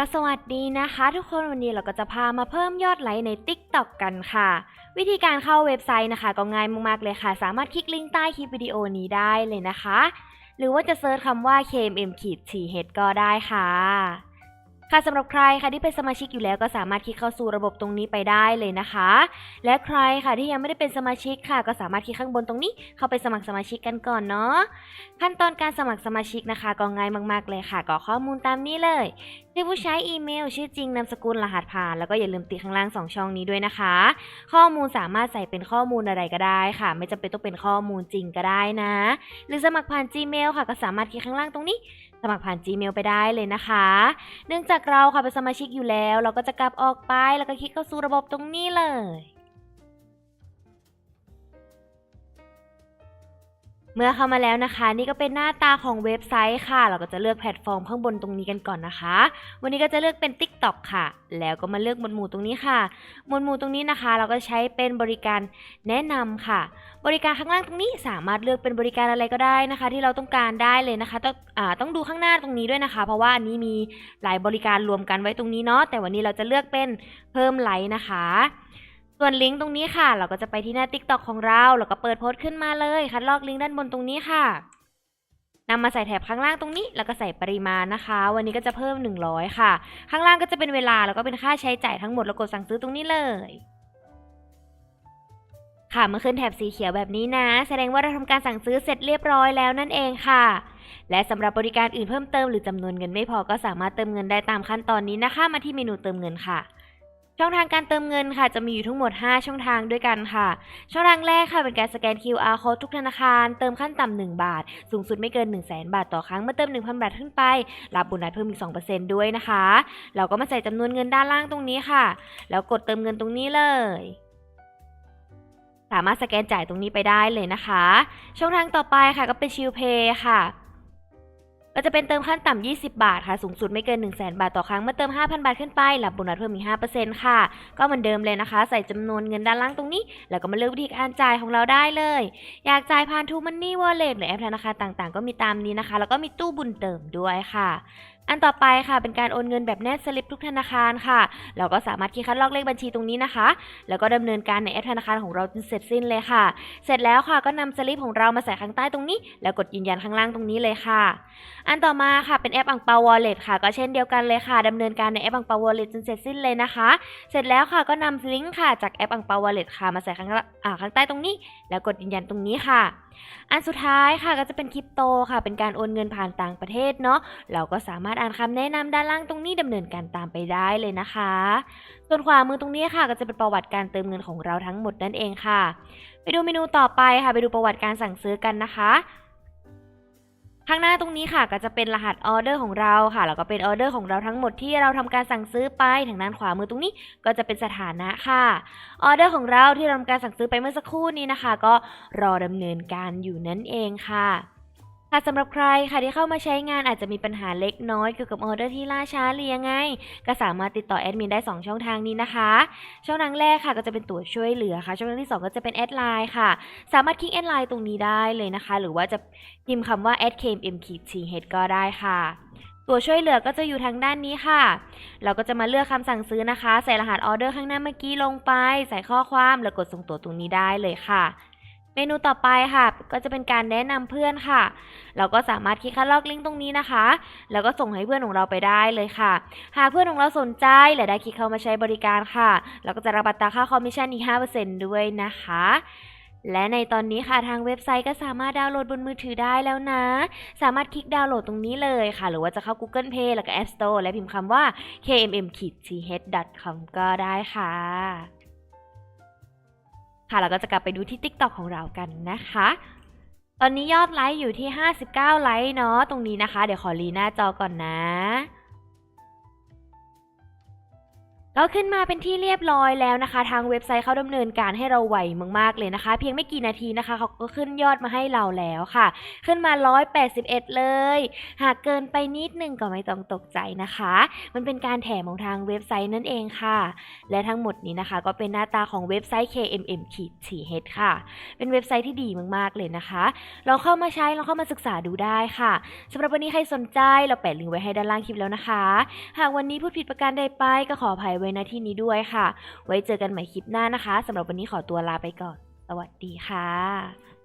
ก็สวัสดีนะคะ ทุกคนวันนี้เราก็จะพามาเพิ่มยอดไลค์ใน Tik t o อกกันค่ะ วิธีการเข้าเว็บไซต์นะคะ ก็ง่ายมากๆเลยค่ะ สามารถคลิกลิงก์ใต้คลิปวิดีโอนี้ได้เลยนะคะ หรือว่าจะเซิร์ชคำว่า KMM ขีด TH ก็ได้ค่ะ ค่ะสำหรับใครค่ะที่เป็นสมาชิกอยู่แล้วก็สามารถคลิกเข้าสู่ระบบตรงนี้ไปได้เลยนะคะ และใครค่ะที่ยังไม่ได้เป็นสมาชิกค่ะ ก็สามารถคลิกข้างบนตรงนี้เข้าไปสมัครสมาชิกกันก่อนเนาะขั้นตอนการสมัครสมาชิกนะคะก็ง่ายมาก ๆ เลยค่ะกรอกข้อมูลตามนี้เลยชื่ผู้ใช้อีเมล ชื่อจริงนามสกุลรหัสผ่าน แล้วก็อย่าลืมติดข้างล่าง2ช่องนี้ด้วยนะคะ ข้อมูลสามารถใส่เป็นข้อมูลอะไรก็ได้ค่ะ ไม่จำเป็นต้องเป็นข้อมูลจริงก็ได้นะ หรือสมัครผ่าน Gmail ค่ะ ก็สามารถคลิกข้างล่างตรงนี้ สมัครผ่าน Gmail ไปได้เลยนะคะ เนื่องจากเราค่ะเป็นสมาชิกอยู่แล้ว เราก็จะกลับออกไปแล้วก็คลิกเข้าสู่ระบบตรงนี้เลย เมื่อเข้ามาแล้วนะคะ นี่ก็เป็นหน้าตาของเว็บไซต์ค่ะ เราก็จะเลือกแพลตฟอร์มข้างบนตรงนี้กันก่อนนะคะ วันนี้ก็จะเลือกเป็น TikTok ค่ะ แล้วก็มาเลือกหมวดหมู่ตรงนี้ค่ะหมวดหมู่ตรงนี้นะคะ เราก็ใช้เป็นบริการแนะนำค่ะ บริการข้างล่างตรงนี้สามารถเลือกเป็นบริการอะไรก็ได้นะคะ ที่เราต้องการได้เลยนะคะ ต้องอ่าต้องดูข้างหน้าตรงนี้ด้วยนะคะ เพราะว่าอันนี้มีหลายบริการรวมกันไว้ตรงนี้เนาะแต่วันนี้เราจะเลือกเป็นเพิ่มไลค์นะคะ ส่วนลิงก์ตรงนี้ค่ะ เราก็จะไปที่หน้า TikTok ของเรา แล้วก็เปิดโพสต์ขึ้นมาเลยคัดลอกลิงก์ด้านบนตรงนี้ค่ะนำมาใส่แถบข้างล่างตรงนี้ แล้วก็ใส่ปริมาณนะคะ วันนี้ก็จะเพิ่ม 100 ค่ะ ข้างล่างก็จะเป็นเวลาแล้วก็เป็นค่าใช้จ่ายทั้งหมดแล้วกดสั่งซื้อตรงนี้เลย ค่ะเมื่อขึ้นแถบสีเขียวแบบนี้นะ แสดงว่าเราทำการสั่งซื้อเสร็จเรียบร้อยแล้วนั่นเองค่ะ และสำหรับบริการอื่นเพิ่มเติมหรือจำนวนเงินไม่พอก็สามารถเติมเงินได้ตามขั้นตอนนี้นะคะ มาที่เมนูเติมเงินค่ะ ช่องทางการเติมเงินค่ะจะมีอยู่ทั้งหมด 5 ช่องทางด้วยกันค่ะ ช่องทางแรกค่ะเป็นการสแกน QR code ทุกธนาคาร เติมขั้นต่ำ1บาท สูงสุดไม่เกิน 1 0 0 0 0แบาทต่อครั้งเมื่อเติม 1,000 บาทขึ้นไป รับโบนัสเพิ่มอีก 2%ด้วยนะคะ เราก็มาใส่จำนวนเงินด้านล่างตรงนี้ค่ะ แล้วกดเติมเงินตรงนี้เลย สามารถสแกนจ่ายตรงนี้ไปได้เลยนะคะ ช่องทางต่อไปค่ะก็เป็นชิลเพย์ค่ะ ก็จะเป็นเติมขั้นต่ำ 20 บาทค่ะ สูงสุดไม่เกิน 100,000 บาทต่อครั้ง เมื่อเติม 5,000 บาทขึ้นไป รับโบนัสเพิ่มอีก5%ค่ะ ก็เหมือนเดิมเลยนะคะ ใส่จำนวนเงินด้านล่างตรงนี้ แล้วก็มาเลือกวิธีการจ่ายของเราได้เลย อยากจ่ายผ่านทูมันนี่วอลเล็ตหรือแอปธนาคารต่างๆ ก็มีตามนี้นะคะ แล้วก็มีตู้บุญเติมด้วยค่ะ อันต่อไปค่ะเป็นการโอนเงินแบบแนบสลิปทุกธนาคารค่ะ เราก็สามารถคลิกคัดลอกเลขบัญชีตรงนี้นะคะ แล้วก็ดำเนินการในแอปธนาคารของเราจนเสร็จสิ้นเลยค่ะ เสร็จแล้วค่ะก็นำสลิปของเรามาใส่ข้างใต้ตรงนี้ แล้วกดยืนยันข้างล่างตรงนี้เลยค่ะ อันต่อมาค่ะเป็นแอปอังเปาวอลเล็ตค่ะ ก็เช่นเดียวกันเลยค่ะดำเนินการในแอปอังเปาวอลเล็ตจนเสร็จสิ้นเลยนะคะ เสร็จแล้วค่ะก็นำลิงก์ค่ะจากแอปอังเปาวอลเล็ตค่ะมาใส่ข้างละอ่าข้างใต้ตรงนี้ แล้วกดยืนยันตรงนี้ค่ะ อันสุดท้ายค่ะก็จะเป็นคริปโตค่ะ เป็นการโอนเงินผ่านต่างประเทศเนาะเราก็สามารถอ่านคำแนะนำด้านล่างตรงนี้ดำเนินการตามไปได้เลยนะคะ ส่วนขวามือตรงนี้ค่ะก็จะเป็นประวัติการเติมเงินของเราทั้งหมดนั่นเองค่ะ ไปดูเมนูต่อไปค่ะ ไปดูประวัติการสั่งซื้อกันนะคะข้างหน้าตรงนี้ค่ะก็จะเป็นรหัสออเดอร์ของเราค่ะแล้วก็เป็นออเดอร์ของเราทั้งหมดที่เราทำการสั่งซื้อไปทางด้านขวามือตรงนี้ก็จะเป็นสถานะค่ะออเดอร์ของเราที่เราทำการสั่งซื้อไปเมื่อสักครู่นี้นะคะ ก็รอดำเนินการอยู่นั่นเองค่ะ ค่ะสำหรับใครค่ะที่เข้ามาใช้งานอาจจะมีปัญหาเล็กน้อยเกี่ยวกับออเดอร์ที่ล่าช้าหรือยังไง ก็สามารถติดต่อแอดมินได้ 2 ช่องทางนี้นะคะ ช่องทางแรกค่ะก็จะเป็นตัวช่วยเหลือค่ะ ช่องทางที่ 2 ก็จะเป็นแอดไลน์ค่ะ สามารถคลิกแอดไลน์ตรงนี้ได้เลยนะคะ หรือว่าจะพิมพ์คำว่า a d k m k t h ก็ได้ค่ะตัวช่วยเหลือก็จะอยู่ทางด้านนี้ค่ะ เราก็จะมาเลือกคำสั่งซื้อนะคะ ใส่รหัสออเดอร์ข้างหน้าเมื่อกี้ลงไป ใส่ข้อความแล้วกดส่งตัวตรงนี้ได้เลยค่ะ เมนูต่อไปค่ะ ก็จะเป็นการแนะนำเพื่อนค่ะ เราก็สามารถคลิกคัดลอกลิงก์ตรงนี้นะคะ แล้วก็ส่งให้เพื่อนของเราไปได้เลยค่ะ หากเพื่อนของเราสนใจและได้คลิกเข้ามาใช้บริการค่ะ เราก็จะรับอัตราค่าคอมมิชชั่นอีก 5%ด้วยนะคะ และในตอนนี้ค่ะทางเว็บไซต์ก็สามารถดาวน์โหลดบนมือถือได้แล้วนะ สามารถคลิกดาวน์โหลดตรงนี้เลยค่ะ หรือว่าจะเข้า Google Play แล้วก็ App Store และพิมพ์คำว่า kmm-th.com ก็ได้ค่ะ ค่ะเราก็จะกลับไปดูที่ TikTok ของเรากันนะคะ ตอนนี้ยอดไลค์อยู่ที่ 59 ไลค์เนาะตรงนี้นะคะ เดี๋ยวขอรีหน้าจอก่อนนะ ก็ขึ้นมาเป็นที่เรียบร้อยแล้วนะคะ ทางเว็บไซต์เขาดำเนินการให้เราไวมากๆเลยนะคะ เพียงไม่กี่นาทีนะคะเขาก็ขึ้นยอดมาให้เราแล้วค่ะ ขึ้นมา 181 เลย หากเกินไปนิดนึงก็ไม่ต้องตกใจนะคะ มันเป็นการแถมของทางเว็บไซต์นั่นเองค่ะ และทั้งหมดนี้นะคะ ก็เป็นหน้าตาของเว็บไซต์ KMM ขีด h ค่ะ เป็นเว็บไซต์ที่ดีมากๆเลยนะคะลองเข้ามาใช้ลองเข้ามาศึกษาดูได้ค่ะสำหรับวันนี้ใครสนใจเราแปะลิงก์ไว้ให้ด้านล่างคลิปแล้วนะคะ หากวันนี้พูดผิดประการใดไปก็ขออภัยไว้ว้ณที่นี้ด้วยค่ะ ไว้เจอกันใหม่คลิปหน้านะคะสำหรับวันนี้ขอตัวลาไปก่อน สวัสดีค่ะ